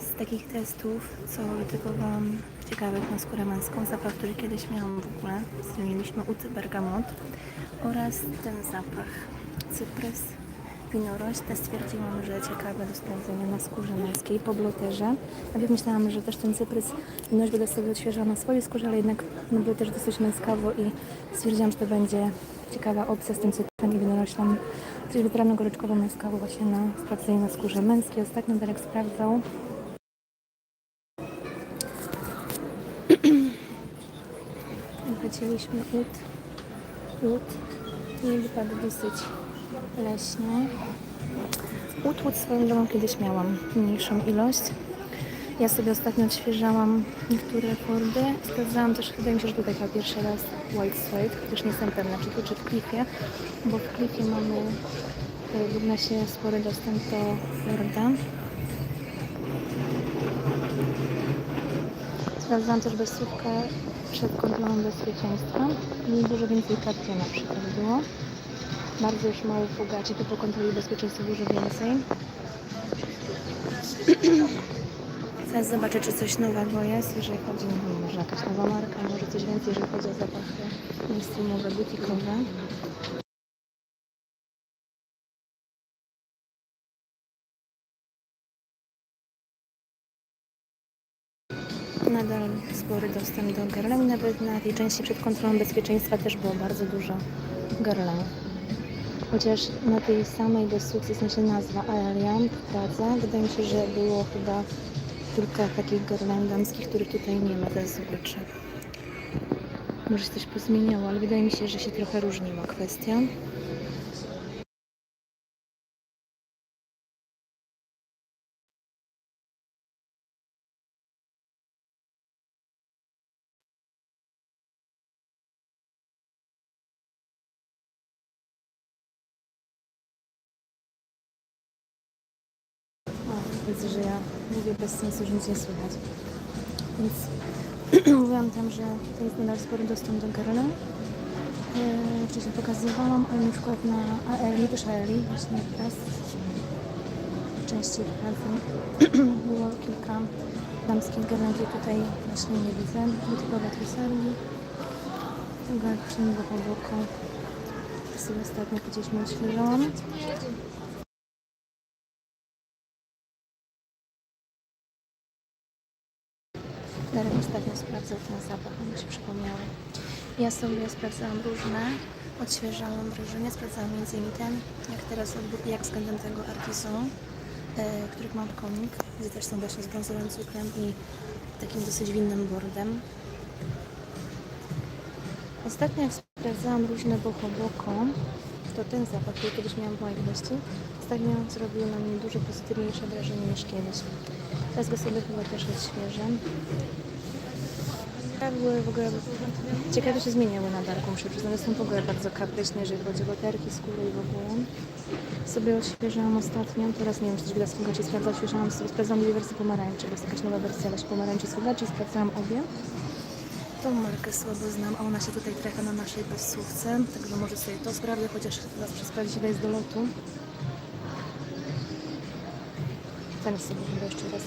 z takich testów, co wytypowałam ciekawych na skórę męską, zapach, który kiedyś miałam w ogóle, z którym mieliśmy ut bergamot oraz ten zapach cyprys, winorość. Te stwierdziłam, że ciekawe do sprawdzenia na skórze męskiej po bloterze. Najpierw myślałam, że też ten cyprys, winorość będę sobie odświeżała na swojej skórze, ale jednak na bloterze dosyć męskawo i stwierdziłam, że to będzie ciekawa opcja z tym cyprysem i winoroślą. Coś wybrano goryczkowo męskawo właśnie na sprawdzenie na skórze męskiej. Ostatnio Darek sprawdzał. Wycięliśmy ud. Ud. I wypadł dosyć leśnie. Ud swoją drogą kiedyś miałam mniejszą ilość. Ja sobie ostatnio odświeżałam niektóre fordy. Sprawdzałam też, wydaje mi się, że tutaj chyba pierwszy raz White Suede, chociaż nie jestem pewna, czy tu, czy w Cliffie, bo w Cliffie mamy e, w Gimnasie spory dostęp do Forda. Sprawdzałam też bezsłówkę przed kontrolą bezpieczeństwa i dużo więcej karty na przykład było. Bardzo już mało fugaci, to po kontroli bezpieczeństwa dużo więcej. Teraz zobaczę, czy coś nowego jest, jeżeli chodzi, nie wiem, może jakaś nowa marka, może coś więcej, jeżeli chodzi o zapachy mainstreamowe, butikowe. Nadal spory dostęp do garleni, nawet na tej części przed kontrolą bezpieczeństwa też było bardzo dużo garleni. Chociaż na tej samej sukces, w sensie nazwa Aelia w Pradze, wydaje mi się, że było chyba kilka takich garland damskich, których tutaj nie ma. Teraz zobaczę. Może się coś pozmieniało, ale wydaje mi się, że się trochę różniła kwestia. Widzę, że ja mówię bez sensu, że nic nie słychać. Więc mówiłam tam, że to jest nadal spory dostęp do Garla. Yy, wcześniej pokazywałam, ale na przykład na AELI, też AELI, właśnie teraz częściej pracy było kilka damskich garnetów tutaj właśnie nie widzę. Butykowe triserii, garczynnego po boku. To sobie ostatnio gdzieś mi odświeżałam. Darek ostatnio sprawdzał ten zapach, on się przypomniało. Ja sobie sprawdzałam różne, odświeżałam różne, sprawdzałam innymi ten, jak teraz, jak względem tego Artisan, e, których mam konik, gdzie też są właśnie z brązowym cukrem i takim dosyć winnym bordem. Ostatnio jak sprawdzałam różne boko boko, to ten zapach, który kiedyś miałam w mojej ilości, ostatnio zrobił na mnie dużo pozytywniejsze wrażenie niż kiedyś. Teraz go sobie chyba też odświeżę. Były w ogóle ciekawe się zmieniały na darku, muszę przyznać. Są w ogóle bardzo kapryśne, jeżeli chodzi o baterki, skóry i w ogóle. Sobie odświeżyłam ostatnio, teraz nie wiem, czy z Fugaci sprawdza, odświeżyłam sobie, sprawdzam dwie wersje pomarańczy, bo jest jakaś nowa wersja właśnie pomarańczy z Fugaci, sprawdzałam obie. Tą markę słabo znam, a ona się tutaj trafia na naszej bezsłówce, także może sobie to sprawdzę, chociaż zawsze sprawdzić ile jest do lotu. Ten sobie chyba jeszcze raz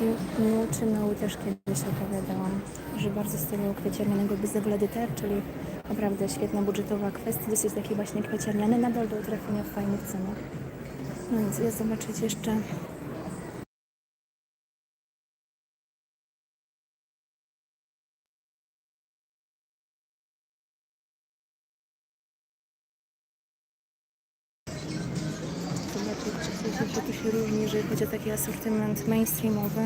okazji Milczynoły też kiedyś opowiadałam, że bardzo z tego kwieciarnianego Byzewledyter, czyli naprawdę świetna budżetowa kwestia, dosyć taki właśnie kwieciarniany, nadal do trafienia w fajnych cenach. No więc jest zobaczyć jeszcze asortyment mainstreamowy.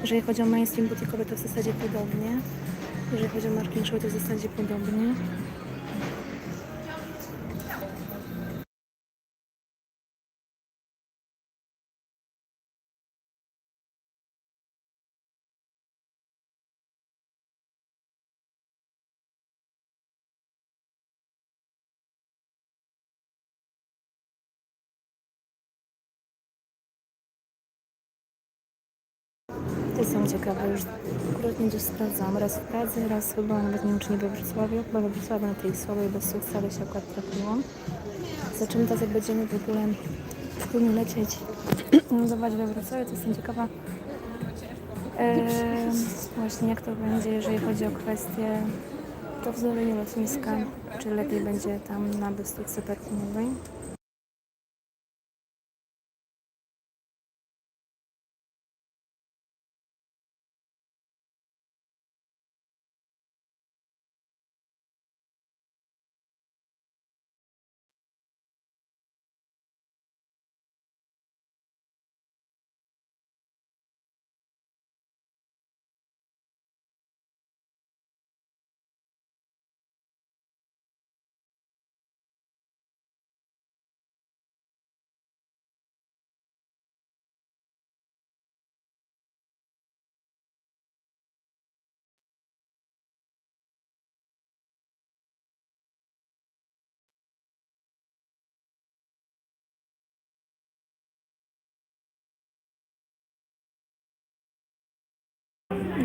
Jeżeli chodzi o mainstream butikowy, to w zasadzie podobnie. Jeżeli chodzi o marki to w zasadzie podobnie. Są ciekawe, już akurat gdzieś sprawdzałam. Raz w Pradze, raz chyba nawet nie wiem, czy nie we Wrocławiu. Chyba we Wrocławiu na tej słabej bez sukcesu, ale się akurat trafiłam. Zobaczymy teraz, jak będziemy w ogóle wspólnie lecieć zobaczyć we Wrocławiu, to jestem ciekawa e, właśnie jak to będzie, jeżeli chodzi o kwestię dowzorowania lotniska, czy lepiej będzie tam na bestówce perfumowej.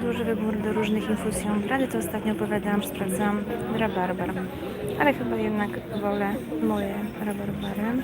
Duży wybór do różnych infuzji Rady to ostatnio opowiadałam, że sprawdzałam rabarbar. Ale chyba jednak wolę moje rabarbary.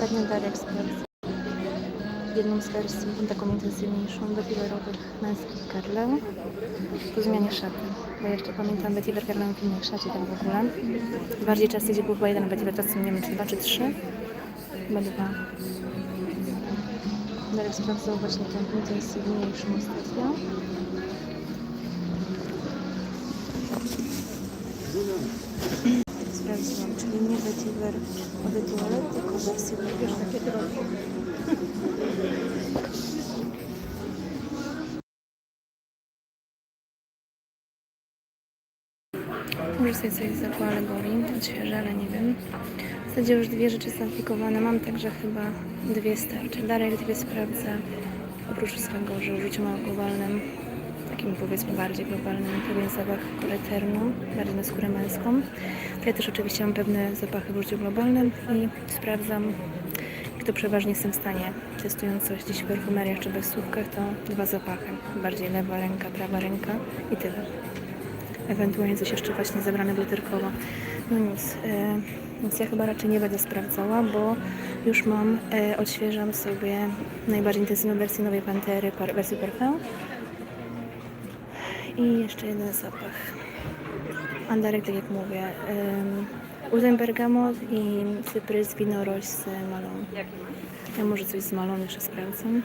Ostatnio Darek sprawdza jedną z wersji, taką intensywniejszą, vetiverowych męskich Carlę po zmianie szaty. Bo jeszcze pamiętam vetiver Carlę w innej szacie tak w ogóle. Bardziej czasy, gdzie był chyba jeden vetiver, czasem nie wiem czy dwa czy trzy. Chyba dwa. Darek sprawdzał właśnie tę intensywniejszą ostatnio. Sprawdziłam, czyli nie vetiver Etualet, tylko wersję wiesz, takie drogie. Może sobie coś za po alegorii, odświeżę, ale nie wiem. W zasadzie już dwie rzeczy zaplikowane mam, także chyba dwie starczy. Darek dwie sprawdza, oprócz swego, że użyciu mało globalnym, takim powiedzmy bardziej globalnym, pewien zapach koreternu, bardziej na skórę męską. Ja też oczywiście mam pewne zapachy w użyciu globalnym i sprawdzam, i to przeważnie jestem w stanie, testując coś gdzieś w perfumeriach czy bez słówkach, to dwa zapachy. Bardziej lewa ręka, prawa ręka i tyle ewentualnie coś jeszcze właśnie zebrane buterkowo. No nic, e, więc ja chyba raczej nie będę sprawdzała, bo już mam, e, odświeżam sobie najbardziej intensywną wersję Nowej Pantery, wersję Parfum. I jeszcze jeden zapach. Andarek, tak jak mówię, um, Udem Bergamot i Cyprys Winoroś z Malon. Ja może coś z Malon jeszcze sprawdzam.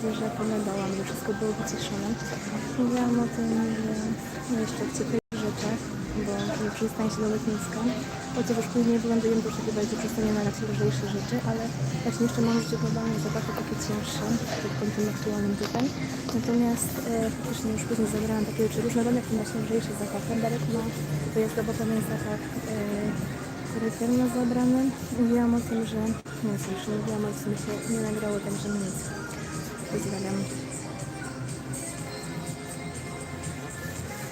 Że opowiadałam, że wszystko było wyciszone. Mówiłam o tym, że no jeszcze w ciepłych rzeczach, bo nie przystań się do lotniska. Chociaż już później wylądujemy takie bardziej przystanie na raczej lżejsze rzeczy, ale właśnie jeszcze mam życie globalne zapachy takie cięższe, w tym aktualnym tutaj. Natomiast e, faktycznie już później zabrałam takie rzeczy różnorodne, które właśnie lżejsze zapachy. Darek ma wyjazdowo pewien zapach e, charakterno zabrany. Mówiłam o tym, że nie wiem, już mówiłam o się nie nagrało, także nic.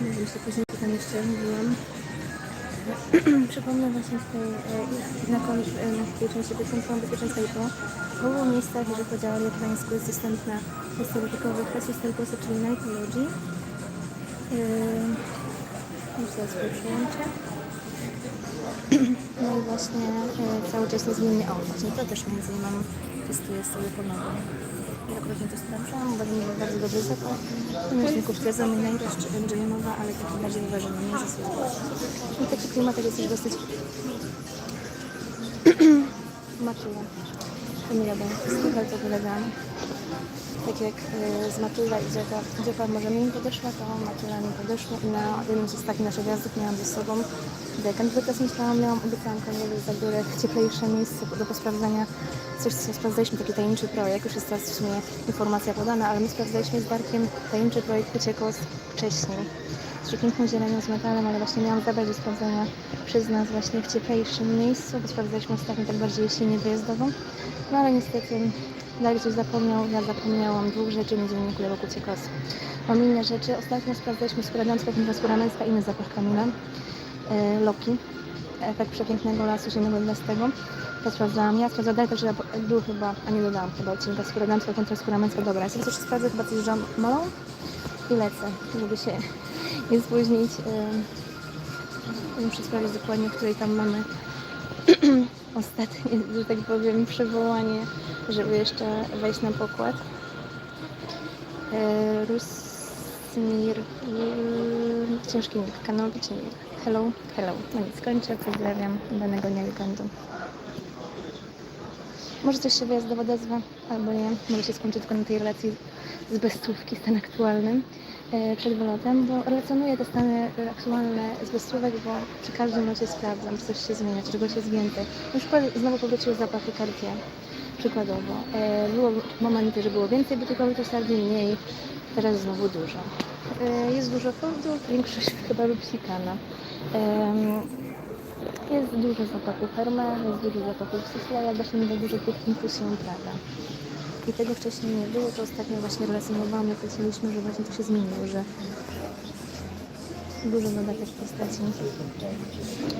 Nie wiem, czy później tam jeszcze mówiłam. Przypomnę właśnie tutaj e, na e, tej części bezpieczeństwa bezpieczeństwa i to w o amerykańsku, jest dostępna w stereotypowych kwestii stereotypy, czyli Nightology. Yy, już zaraz przyłączę. No i właśnie e, cały czas niezmiennie o, właśnie to też między innymi testuję sobie ponownie. Wielokrotnie to sprawdzałam, bo nie bardzo dobry zapach. Mieszników twierdzą mi najroszcz dżemowa, ale taki bardziej wyważony, nie zasłużony. I taki klimatek jest już dosyć maczula. Emilia Bękowska, to wylegam. Tak jak y, z Matula i Dziopa, Dziopa może mi podeszła, to Matula mi podeszła i na jednym z ostatnich naszych gwiazdów miałam ze sobą dekan. Teraz myślałam, miałam obiecałam Kamielowi Zagórek cieplejsze miejsce do posprawdzania. Coś, co sprawdzaliśmy, taki tajemniczy projekt, już jest teraz w sumie informacja podana, ale my sprawdzaliśmy z Darkiem tajemniczy projekt Wyciekos wcześniej. Z piękną zielenią, z metalem, ale właśnie miałam zabrać do sprawdzenia przez nas właśnie w cieplejszym miejscu, bo sprawdzaliśmy ostatnio tak bardziej jesiennie wyjazdową. No ale niestety Coś zapomniał, ja zapomniałam dwóch rzeczy, kulę wokół ciekos. Mam inne rzeczy. Ostatnio sprawdzaliśmy damska, ponieważ skóra męska, inny zapach Kamila. E, Loki. Efekt przepięknego lasu zimnego dwastego. To sprawdzałam ja, sprawdzałam Darek, że był chyba, a nie dodałam chyba odcinka skóra damska kontra skóra męska. Dobra, ja sobie coś sprawdzę, chyba coś malą i lecę, żeby się nie spóźnić. E, Muszę sprawdzić dokładnie, w której tam mamy ostatnie, że tak powiem, przywołanie, żeby jeszcze wejść na pokład. E, Rusmir, e, ciężki nick, kanał czy nick. Hello, hello. No nic, kończę, pozdrawiam, danego weekendu. Może coś się wyjazdowo odezwa, albo nie. Może się skończy tylko na tej relacji z bezstówki, stan aktualny e, przed wylotem, bo relacjonuję te stany e, aktualne z bezstówek, bo przy każdym locie sprawdzam, czy coś się zmienia, czy czegoś jest więcej. Już po- znowu powróciły zapachy Cartier, przykładowo. E, Było momenty, że było więcej butykowych sardyn, mniej, teraz znowu dużo. E, Jest dużo Fordów, większość chyba Rupsikana. Em, jest dużo zapachów Hermes, jest dużo zapachów Sislaya, właśnie nie dużo tych infusją Prada. I tego wcześniej nie było, to ostatnio właśnie relacjonowałam, jak powiedzieliśmy, że właśnie to się zmieniło, że dużo dodatek postaci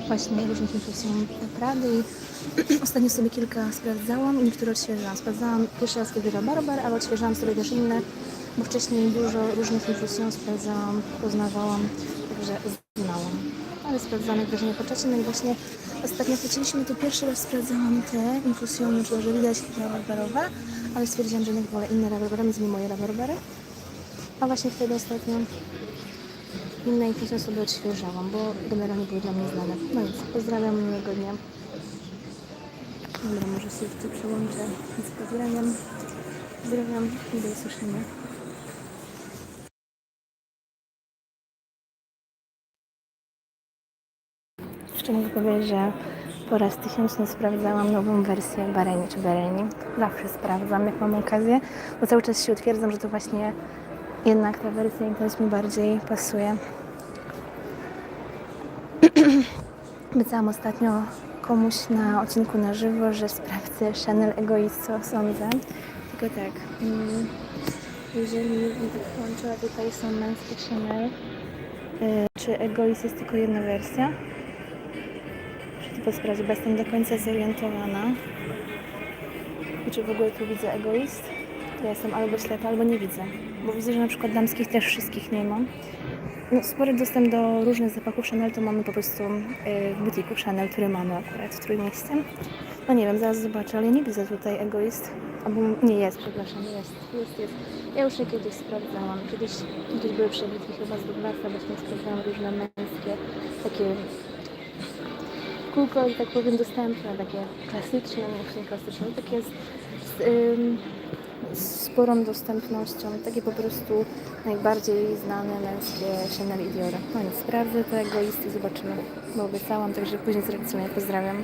właśnie różnych infusją Prady i ostatnio sobie kilka sprawdzałam i niektóre odświeżałam. Sprawdzałam pierwszy raz kiedy Barbar, ale odświeżałam sobie też inne, bo wcześniej dużo różnych infusją sprawdzałam, poznawałam, także znałam ale sprawdzamy wrażenie po czasie. No i właśnie ostatnio wróciliśmy, to pierwszy raz sprawdzałam te infusjony, czy że widać rabarbarowe, ale stwierdziłam, że jednak wolę inne rabarbarowe, innymi moje rabarbary. A właśnie wtedy ostatnio inne infusje sobie odświeżałam, bo generalnie były dla mnie znane. No nic, pozdrawiam, miłego dnia. Dobra, może się jeszcze przełączę. Więc pozdrawiam. Pozdrawiam i do usłyszenia. Jeszcze mogę powiedzieć, że po raz tysiączny sprawdzałam nową wersję Bareni czy Bereni. Zawsze sprawdzam, jak mam okazję, bo cały czas się utwierdzam, że to właśnie jednak ta wersja jakoś mi bardziej pasuje. Obiecałam ostatnio komuś na odcinku na żywo, że sprawdzę Chanel Egoist, co sądzę. Tylko tak, mm, jeżeli bym tak tutaj są męskie Chanel, y, czy Egoist jest tylko jedna wersja? Muszę to sprawdzić, bo jestem do końca zorientowana. I czy w ogóle tu widzę egoist? To ja jestem albo ślepa, albo nie widzę. Bo widzę, że na przykład damskich też wszystkich nie mam. No, spory dostęp do różnych zapachów Chanel to mamy po prostu yy, w butiku Chanel, który mamy akurat w Trójmieście. No nie wiem, zaraz zobaczę, ale nie widzę tutaj egoist. Albo nie jest, przepraszam, jest, jest, jest. Ja już je kiedyś sprawdzałam. Kiedyś, kiedyś były przebitki chyba z Douglasa, właśnie sprawdzałam różne męskie, takie kółko, że tak powiem, dostępne, takie klasyczne, nie klasyczne, takie z, z, ym, sporą dostępnością. Takie po prostu najbardziej znane męskie Chanel i Dior. No nic, sprawdzę tego listy, zobaczymy. Bo obiecałam, także później zreakcjonuję. Pozdrawiam.